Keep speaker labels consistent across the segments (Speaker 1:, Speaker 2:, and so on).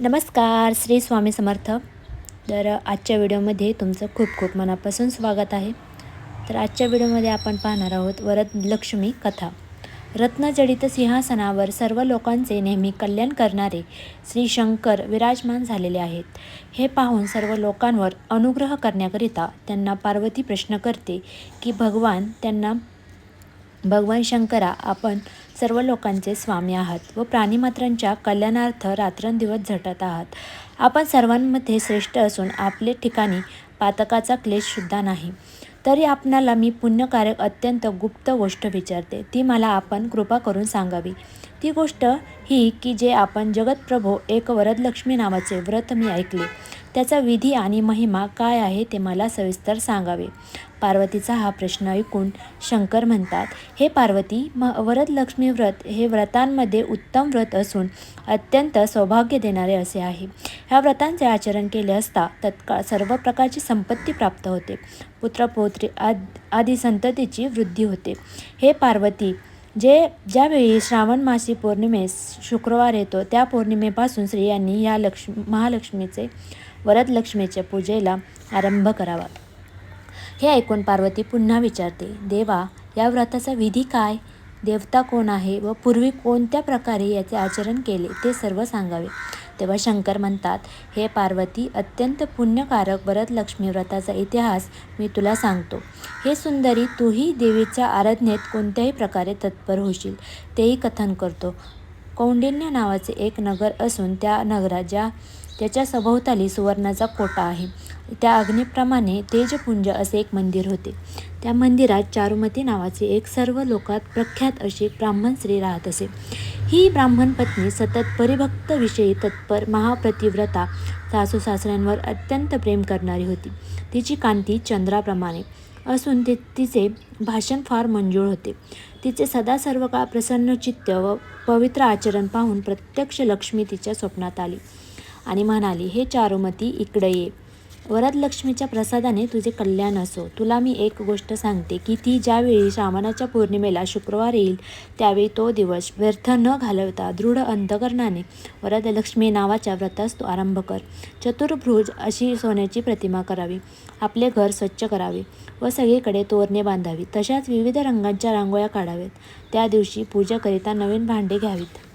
Speaker 1: नमस्कार श्री स्वामी समर्थ. तर आजच्या व्हिडिओमध्ये तुमचं खूप खूप मनापासून स्वागत आहे. तर आजच्या व्हिडिओमध्ये आपण पाहणार आहोत वरदलक्ष्मी कथा. रत्नजडित सिंहासनावर सर्व लोकांचे नेहमी कल्याण करणारे श्री शंकर विराजमान झालेले आहेत. हे पाहून सर्व लोकांवर अनुग्रह करण्याकरिता त्यांना पार्वती प्रश्न करते की भगवान त्यांना भगवान शंकरा आपण सर्व लोकांचे स्वामी आहात व प्राणीमात्रांच्या कल्याणार्थ रात्रंदिवस झटत आहात. आपण सर्वांमध्ये श्रेष्ठ असून आपले ठिकाणी पातकाचा क्लेशसुद्धा नाही. तरी आपणाला मी पुण्यकारक अत्यंत गुप्त गोष्ट विचारते. ती मला आपण कृपा करून सांगावी. ती गोष्ट ही की जे आपण जगतप्रभो एक वरदलक्ष्मी नावाचे व्रत मी ऐकले. त्याचा विधी आणि महिमा काय आहे ते मला सविस्तर सांगावे. पार्वतीचा हा प्रश्न ऐकून शंकर म्हणतात हे पार्वती म वरदलक्ष्मी व्रत हे व्रतांमध्ये उत्तम व्रत असून अत्यंत सौभाग्य देणारे असे आहे. ह्या व्रतांचे आचरण केले असता तत्काळ सर्व प्रकारची संपत्ती प्राप्त होते. पुत्रपौत्री आद आदी संततीची वृद्धी होते. हे पार्वती जे ज्यावेळी श्रावण मासी पौर्णिमेस शुक्रवार येतो त्या पौर्णिमेपासून स्त्रियांनी या लक्ष्मी महालक्ष्मीचे वरदलक्ष्मीच्या पूजेला आरंभ करावा. हे ऐकून पार्वती पुन्हा विचारते देवा या व्रताचा विधी काय? देवता कोण आहे व पूर्वी कोणत्या प्रकारे याचे आचरण केले ते सर्व सांगावे. तेव्हा शंकर म्हणतात हे पार्वती अत्यंत पुण्यकारक वरदलक्ष्मी व्रताचा इतिहास मी तुला सांगतो. हे सुंदरी तूही देवीच्या आराधनेत कोणत्याही प्रकारे तत्पर होशील. तेही कथन करतो. कौंडिन्य नावाचे एक नगर असून त्या नगरात ज्या त्याच्या सभोवताली सुवर्णाचा कोटा आहे. त्या अग्नीप्रमाणे तेजपुंज असे एक मंदिर होते. त्या मंदिरात चारुमती नावाचे एक सर्व लोकात प्रख्यात अशी ब्राह्मण स्त्री राहत असे. ही ब्राह्मण पत्नी सतत परिभक्त विषयी तत्पर महाप्रतिव्रता सासू सासऱ्यांवर अत्यंत प्रेम करणारी होती. तिची कांती चंद्राप्रमाणे असून ते तिचे भाषण फार मंजूळ होते. तिचे सदा सर्व काळ प्रसन्न चित्त व पवित्र आचरण पाहून प्रत्यक्ष लक्ष्मी तिच्या स्वप्नात आली. आणि म्हणाली हे चारुमती इकडे ये. वरदलक्ष्मीच्या प्रसादाने तुझे कल्याण असो. तुला मी एक गोष्ट सांगते की ती ज्यावेळी श्रावणाच्या पौर्णिमेला शुक्रवार येईल त्यावेळी तो दिवस व्यर्थ न घालवता दृढ अंतकरणाने वरदलक्ष्मी नावाच्या व्रतास तू आरंभ कर. चतुर्भुज अशी सोन्याची प्रतिमा करावी. आपले घर स्वच्छ करावे व सगळीकडे तोरणे बांधावी. तशाच विविध रंगांच्या रांगोळ्या काढाव्यात. त्या दिवशी पूजेकरिता नवीन भांडे घ्यावीत.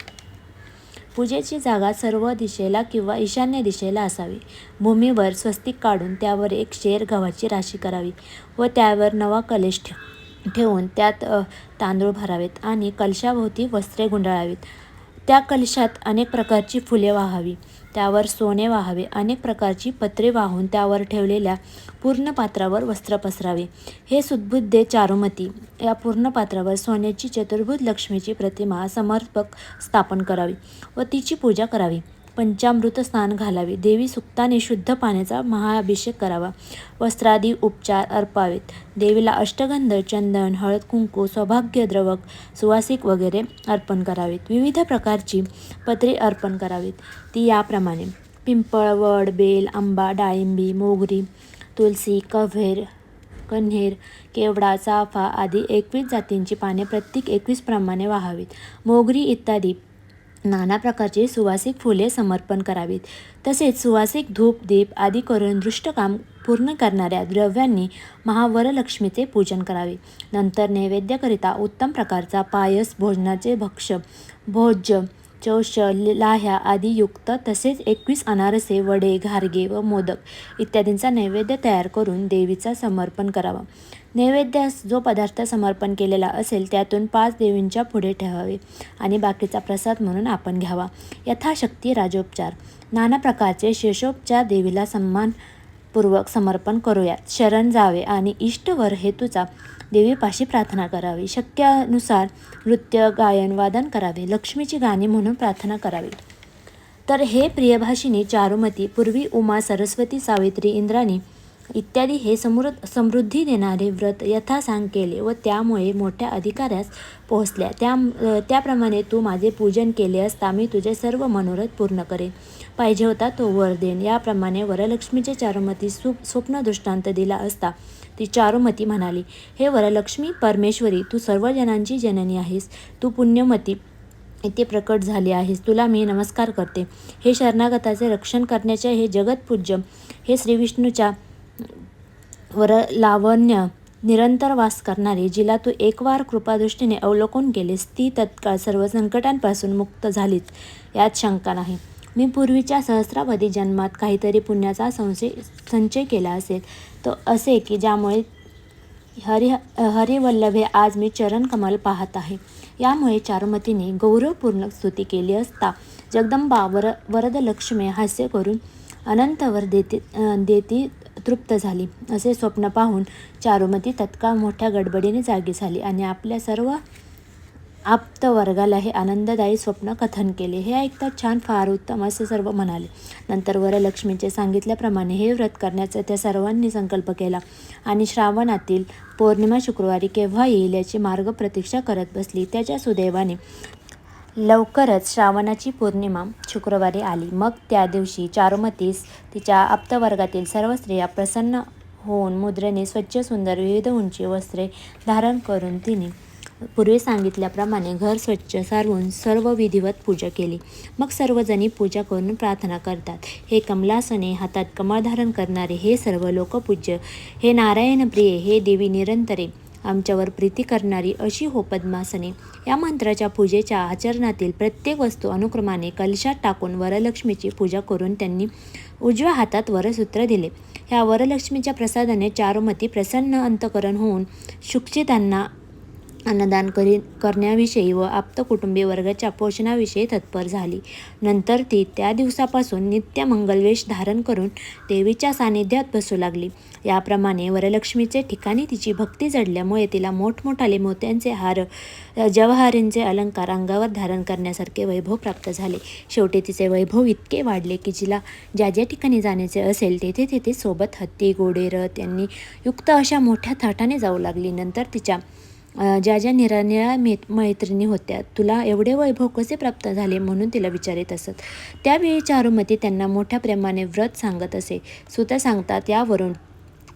Speaker 1: पूजेची जागा सर्व दिशेला किंवा ईशान्य दिशेला असावी. भूमीवर स्वस्तिक काढून त्यावर एक शेर गव्हाची राशी करावी व त्यावर नवा कलश ठेव ठेवून त्यात तांदूळ भरावेत आणि कलशाभोवती वस्त्रे गुंडाळावीत. त्या कलशात अनेक प्रकारची फुले वाहावी. त्यावर सोने वाहावे. अनेक प्रकारची पत्रे वाहून त्यावर ठेवलेल्या पूर्ण पात्रावर वस्त्र पसरावे. हे सुद्बुद्धे चारुमती. या पूर्ण पात्रावर सोन्याची चतुर्भुज लक्ष्मीची प्रतिमा समर्पक स्थापन करावी व तिची पूजा करावी. पंचामृत स्नान घालावे. देवी सुक्ताने शुद्ध पाण्याचा महाअभिषेक करावा. वस्त्रादी उपचार अर्पावेत. देवीला अष्टगंध चंदन हळद कुंकू सौभाग्य द्रवक सुवासिक वगैरे अर्पण करावेत. विविध प्रकारची पत्रे अर्पण करावीत. ती याप्रमाणे. पिंपळ वड बेल आंबा डाळिंबी मोगरी तुलसी कव्हेर कन्हेर केवडा चाफा आदी एकवीस जातींची पाने प्रत्येक एकवीस प्रमाणे वाहावीत. मोगरी इत्यादी नाना प्रकारची सुवासिक फुले समर्पण करावीत. तसेच सुवासिक धूप दीप आदी करून दृष्टकाम पूर्ण करणाऱ्या द्रव्यांनी महावरलक्ष्मीचे पूजन करावे. नंतर नैवेद्याकरिता उत्तम प्रकारचा पायस भोजनाचे भक्ष भोज्य चौश लाह्या आदी युक्त तसेच एकवीस अनारसे वडे घारगे व मोदक इत्यादींचा नैवेद्य तयार करून देवीचा समर्पण करावा. नैवेद्यास जो पदार्थ समर्पण केलेला असेल त्यातून पाच देवींच्या पुढे ठेवावे आणि बाकीचा प्रसाद म्हणून आपण घ्यावा. यथाशक्ती राजोपचार. नाना प्रकारचे शेषोपचार देवीला सन्मानपूर्वक समर्पण करूयात. शरण जावे आणि इष्टवर हेतूचा देवीपाशी प्रार्थना करावी. शक्यानुसार नृत्य गायन वादन करावे. लक्ष्मीची गाणी म्हणून प्रार्थना करावी. तर हे प्रियभाषिनी चारुमती पूर्वी उमा सरस्वती सावित्री इंद्राणी इत्यादी हे समृद्ध समृद्धी देणारे व्रत यथासांग केले व त्यामुळे मोठ्या अधिकाऱ्यास पोहोचल्या. त्या त्याप्रमाणे तू माझे पूजन केले असता मी तुझे सर्व मनोरथ पूर्ण करेन. पाहिजे होता तो वर देन. याप्रमाणे वरलक्ष्मीचे चारुमती सु स्वप्न दृष्टांत दिला असता ती चारुमती म्हणाली हे वरलक्ष्मी परमेश्वरी तू सर्व जनांची जननी आहेस. तू पुण्यमती इथे प्रकट झाली आहेस. तुला मी नमस्कार करते. हे शरणागताचे रक्षण करण्याचे हे जगतपूज्य हे श्रीविष्णूच्या वर लावण्य निरंतर वास करणारी जिला तू एकवार कृपादृष्टीने अवलोकन केलेस ती तत्काळ सर्व संकटांपासून मुक्त झालीच यात शंका नाही. मी पूर्वीच्या सहस्रावधी जन्मात काहीतरी पुण्याचा संशय संचय केला असेल तो असे की ज्यामुळे हरि हरिवल्लभे आज मी चरणकमल पाहत आहे. यामुळे चारुमतीने गौरवपूर्ण स्तुती केली असता जगदंबा वर वरदलक्ष्मी हास्य करून अनंतवर देते देती तृप्त झाली. असे स्वप्न पाहून चारुमती तत्काळ मोठ्या गडबडीने जागी झाली आणि आपल्या सर्व आप्त वर्गाला हे आनंददायी स्वप्न कथन केले. हे ऐकतात छान फार उत्तम असे सर्व म्हणाले. नंतर वरलक्ष्मीचे सांगितल्याप्रमाणे हे व्रत करण्याचा त्या सर्वांनी संकल्प केला आणि श्रावणातील पौर्णिमा शुक्रवारी केव्हा येईल याची मार्ग प्रतीक्षा करत बसली. त्याच्या सुदैवाने लवकरच श्रावणाची पौर्णिमा शुक्रवारी आली. मग त्या दिवशी चारुमतीस तिच्या आप्तवर्गातील सर्व स्त्रिया प्रसन्न होऊन मुद्रेने स्वच्छ सुंदर विविध उंची वस्त्रे धारण करून तिने पूर्वी सांगितल्याप्रमाणे घर स्वच्छ सारवून सर्व विधिवत पूजा केली. मग सर्वजणी पूजा करून प्रार्थना करतात. हे कमलासने हातात कमळ धारण करणारे हे सर्व लोकपूज्य हे नारायण प्रिय हे देवी निरंतरे आमच्यावर प्रीती करणारी अशी हो पद्मासने या मंत्राच्या पूजेच्या आचरणातील प्रत्येक वस्तू अनुक्रमाने कलशात टाकून वरलक्ष्मीची पूजा करून त्यांनी उजव्या हातात वरसूत्र दिले. ह्या वरलक्ष्मीच्या प्रसादाने चारुमती प्रसन्न अंतकरण होऊन शुक्षितांना अन्नदान करी करण्याविषयी व आप्त कुटुंबी वर्गाच्या पोषणाविषयी तत्पर झाली. नंतर ती त्या दिवसापासून नित्य मंगलवेश धारण करून देवीच्या सानिध्यात बसू लागली. याप्रमाणे वरलक्ष्मीचे ठिकाणी तिची भक्ती जडल्यामुळे तिला मोठमोठाले मोत्यांचे हार जवाहरींचे अलंकार अंगावर धारण करण्यासारखे वैभव प्राप्त झाले. शेवटी तिचे वैभव इतके वाढले की जिला ज्या ज्या ठिकाणी जाण्याचे असेल तेथे तेथे सोबत हत्ती घोडे रथ यांनी युक्त अशा मोठ्या थाटाने जाऊ लागली. नंतर तिच्या ज्या ज्या निरानिळ्या मे मैत्रिणी होत्या तुला एवढे वैभव कसे प्राप्त झाले म्हणून तिला विचारित असत. त्यावेळी चारुमती त्यांना मोठ्या प्रेमाने व्रत सांगत असे. सुद्धा सांगतात यावरून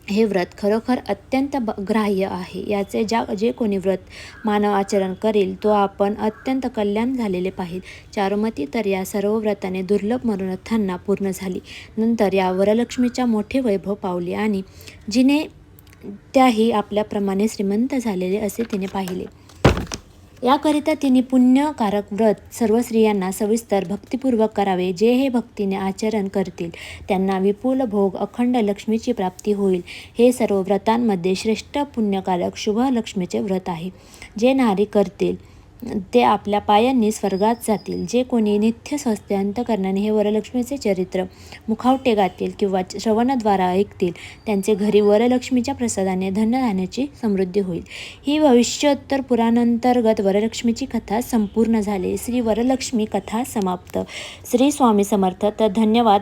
Speaker 1: हे व्रत खरोखर अत्यंत ब ग्राह्य आहे. याचे ज्या जे कोणी व्रत मानव आचरण करेल तो आपण अत्यंत कल्याण झालेले पाहिजे चारुमती तर या सर्व व्रताने दुर्लभ मनोरथांना पूर्ण झाली. नंतर या वरलक्ष्मीच्या मोठे वैभव पावले आणि जिने त्याही आपल्याप्रमाणे श्रीमंत झालेले असे तिने पाहिले. याकरिता तिने पुण्यकारक व्रत सर्व स्त्रियांना सविस्तर भक्तिपूर्वक करावे. जे हे भक्तीने आचरण करतील त्यांना विपुल भोग अखंड लक्ष्मीची प्राप्ती होईल. हे सर्व व्रतांमध्ये श्रेष्ठ पुण्यकारक शुभ लक्ष्मीचे व्रत आहे. जे नारी करतील ते आपल्या पायांनी स्वर्गात जातील. जे कोणी नित्य स्वस्ते हे वरलक्ष्मीचे चरित्र मुखावटे गातील किंवा श्रवणाद्वारा ऐकतील त्यांचे घरी वरलक्ष्मीच्या प्रसादाने धन्यधान्याची समृद्धी होईल. ही भविष्योत्तर पुराणांतर्गत वरलक्ष्मीची कथा संपूर्ण झाली. श्री वरलक्ष्मी कथा समाप्त. श्री स्वामी समर्थ. तर धन्यवाद.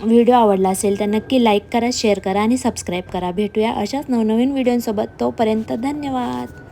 Speaker 1: व्हिडिओ आवडला असेल तर नक्की लाईक करा शेअर करा आणि सबस्क्राईब करा. भेटूया अशाच नवनवीन व्हिडिओंसोबत. तोपर्यंत धन्यवाद.